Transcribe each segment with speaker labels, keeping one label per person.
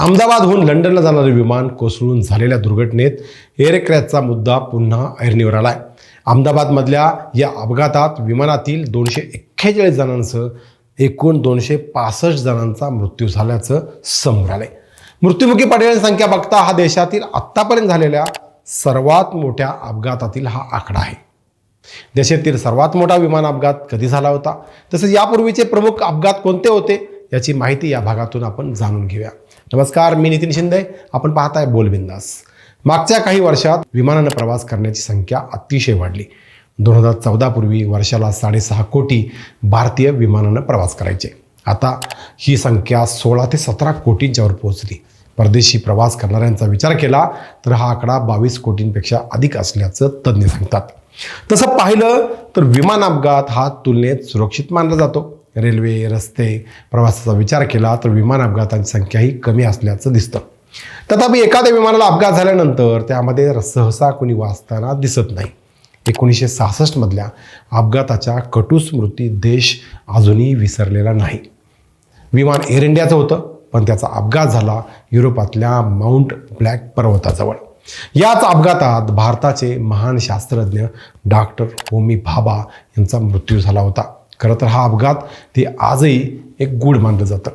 Speaker 1: अहमदाबादहून लंडनला जाणारे विमान कोसळून झालेल्या दुर्घटनेत एअरक्रॅचचा मुद्दा पुन्हा ऐरणीवर आहे अहमदाबादमधल्या या अपघातात विमानातील दोनशे एक्केचाळीस जणांसह एकूण दोनशे पासष्ट जणांचा मृत्यू झाल्याचं समोर आलंय. मृत्युमुखी पडलेल्यांची संख्या बघता हा देशातील आत्तापर्यंत झालेल्या सर्वात मोठ्या अपघातातील हा आकडा आहे. देशातील सर्वात मोठा विमान अपघात कधी झाला होता? तसेच यापूर्वीचे प्रमुख अपघात कोणते होते? याची माहिती या भागातून आपण जाणून घेऊया. नमस्कार मी नितीन शिंदे. आपण पाहताय बोलबिंदास मागच्या काही वर्षात विमानानं प्रवास करण्याची संख्या अतिशय वाढली. दोन हजार चौदापूर्वी वर्षाला साडेसहा कोटी भारतीय विमानानं प्रवास करायचे. आता ही संख्या सोळा ते सतरा कोटींच्यावर पोहोचली. परदेशी प्रवास करणाऱ्यांचा विचार केला तर हा आकडा बावीस कोटींपेक्षा अधिक असल्याचं तज्ज्ञ सांगतात. तसं पाहिलं तर विमान अपघात हा तुलनेत सुरक्षित मानला जातो. रेल्वे रस्ते प्रवासाचा विचार केला तर विमान अपघातांची संख्याही कमी असल्याचं दिसतं. तथापि एखाद्या विमानाला अपघात झाल्यानंतर त्यामध्ये सहसा कोणी वाचताना दिसत नाही. एकोणीसशे सहासष्टमधल्या अपघाताच्या कटू स्मृती देश अजूनही विसरलेला नाही. विमान एअर इंडियाचं होतं पण त्याचा अपघात झाला युरोपातल्या माउंट ब्लॅक पर्वताजवळ. याच अपघातात भारताचे महान शास्त्रज्ञ डॉक्टर होमी भाभा यांचा मृत्यू झाला होता. खरं तर हा अपघात ते आजही एक गूढ मानलं जातं.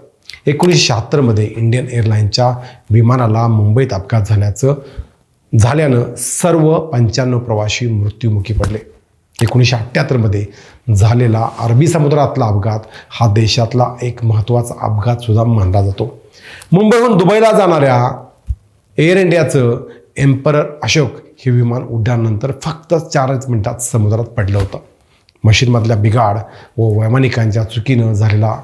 Speaker 1: एकोणीसशे शहात्तरमध्ये इंडियन एअरलाईनच्या विमानाला मुंबईत अपघात झाल्याचं झाल्यानं सर्व पंच्याण्णव प्रवासी मृत्युमुखी पडले. एकोणीसशे अठ्ठ्याहत्तरमध्ये झालेला अरबी समुद्रातला अपघात हा देशातला एक महत्त्वाचा अपघातसुद्धा मानला जातो. मुंबईहून दुबईला जाणाऱ्या एअर इंडियाचं एम्परर अशोक हे विमान उड्डाणानंतर फक्त चारच मिनिटात समुद्रात पडलं होतं. मशीनमधल्या बिघाड व वैमानिकांच्या चुकीनं झालेला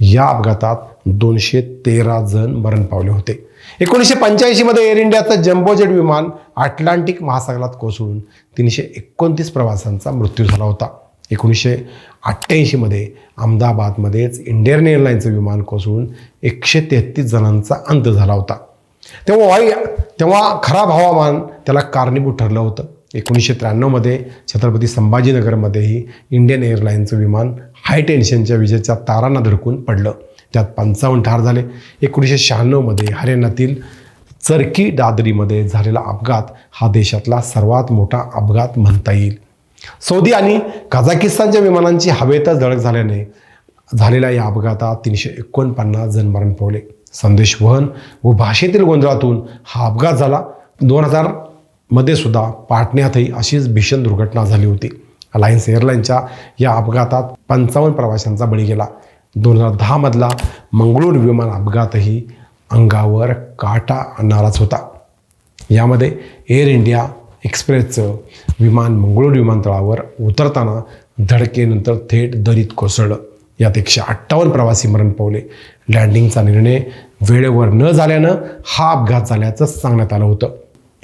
Speaker 1: या अपघातात दोनशे तेरा जण मरण पावले होते. एकोणीसशे पंच्याऐंशीमध्ये एअर इंडियाचं जम्बोजेट विमान अटलांटिक महासागरात कोसळून तीनशे एकोणतीस प्रवाशांचा मृत्यू झाला होता. एकोणीसशे अठ्ठ्याऐंशीमध्ये अहमदाबादमध्येच इंडियन एअरलाईनचं विमान कोसळून एकशे तेहतीस जणांचा अंत झाला होता. तेव्हा वाई तेव्हा खराब हवामान त्याला कारणीभूत ठरलं होतं. एकोणीसशे त्र्याण्णवमध्ये छत्रपती संभाजीनगरमध्येही इंडियन एअरलाईनचं विमान हाय टेन्शनच्या विजेच्या तारांना धडकून पडलं. त्यात पंचावन्न ठार झाले. एकोणीसशे शहाण्णवमध्ये हरियाणातील चरकी दादरीमध्ये झालेला अपघात हा देशातला सर्वात मोठा अपघात म्हणता येईल. सौदी आणि कझाकिस्तानच्या विमानांची हवेतच धडक झाल्याने झालेल्या या अपघातात तीनशे एकोणपन्नास जण मरण पावले. संदेश वहन व भाषेतील गोंधळातून हा अपघात झाला. दोन हजार मध्ये सुद्धा पाटण्यातही अशीच भीषण दुर्घटना झाली होती. अलायन्स एअरलाईनच्या या अपघातात पंचावन्न प्रवाशांचा बळी गेला. दोन हजार दहामधला मंगळूर विमान अपघातही अंगावर काटा आणणाराच होता. यामध्ये एअर इंडिया एक्सप्रेसचं विमान मंगळूर विमानतळावर उतरताना धडकेनंतर थेट दरीत कोसळलं. यात एकशे अठ्ठावन्न प्रवासी मरण पावले. लँडिंगचा निर्णय वेळेवर न झाल्यानं हा अपघात झाल्याचं सांगण्यात आलं होतं.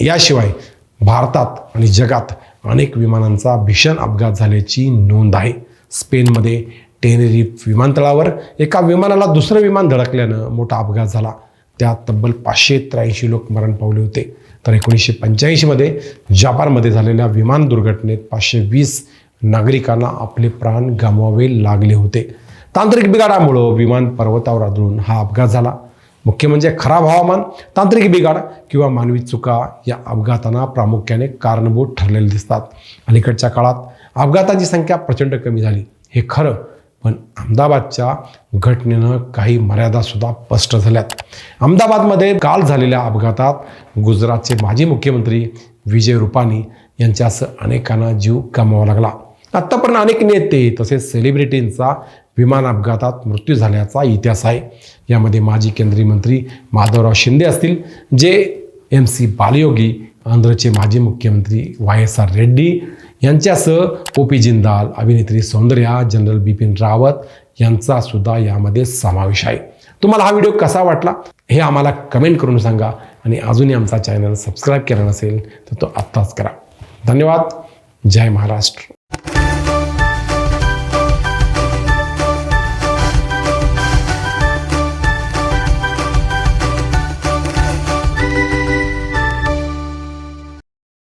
Speaker 1: याशिवाय भारतात आणि जगात अनेक विमानांचा भीषण अपघात झाल्याची नोंद आहे. स्पेनमध्ये टेनेरिफ विमानतळावर एका विमानाला दुसरं विमान धडकल्यानं मोठा अपघात झाला. त्यात तब्बल पाचशे त्र्याऐंशी लोक मरण पावले होते. तर एकोणीसशे पंच्याऐंशीमध्ये जापानमध्ये झालेल्या विमान दुर्घटनेत पाचशे वीस नागरिकांना आपले प्राण गमवावे लागले होते. तांत्रिक बिघाडामुळं विमान पर्वतावर आदळून हा अपघात झाला. मुख्य म्हणजे खराब हवामान तांत्रिक बिघाड किंवा मानवी चुका या अपघातांना प्रामुख्याने कारणभूत ठरलेले दिसतात. अलीकडच्या काळात अपघातांची संख्या प्रचंड कमी झाली. हे खरं पण अहमदाबादच्या घटनेनं काही मर्यादासुद्धा स्पष्ट झाल्यात. अहमदाबादमध्ये काल झालेल्या अपघातात गुजरातचे माजी मुख्यमंत्री विजय रुपानी यांच्यासह अनेकांना जीव गमवावा लागला. आत्तापर्यंत अनेक नेते तसेच सेलिब्रिटींचा विमान अपघातात मृत्यू झाल्याचा इतिहास आहे. यामध्ये माजी केंद्रीय मंत्री माधवराव शिंदे असतील जे एम सी बालयोगी आंध्रचे माजी मुख्यमंत्री वाय एस आर रेड्डी यांच्यासह ओ पी जिंदाल अभिनेत्री सौंदर्या जनरल बिपिन रावत यांचा सुद्धा यामध्ये समावेश आहे. तुम्हाला हा व्हिडिओ कसा वाटला हे आम्हाला कमेंट करून सांगा आणि अजूनही आमचा चॅनल सबस्क्राईब केला नसेल तर तो आत्ताच करा. धन्यवाद. जय महाराष्ट्र.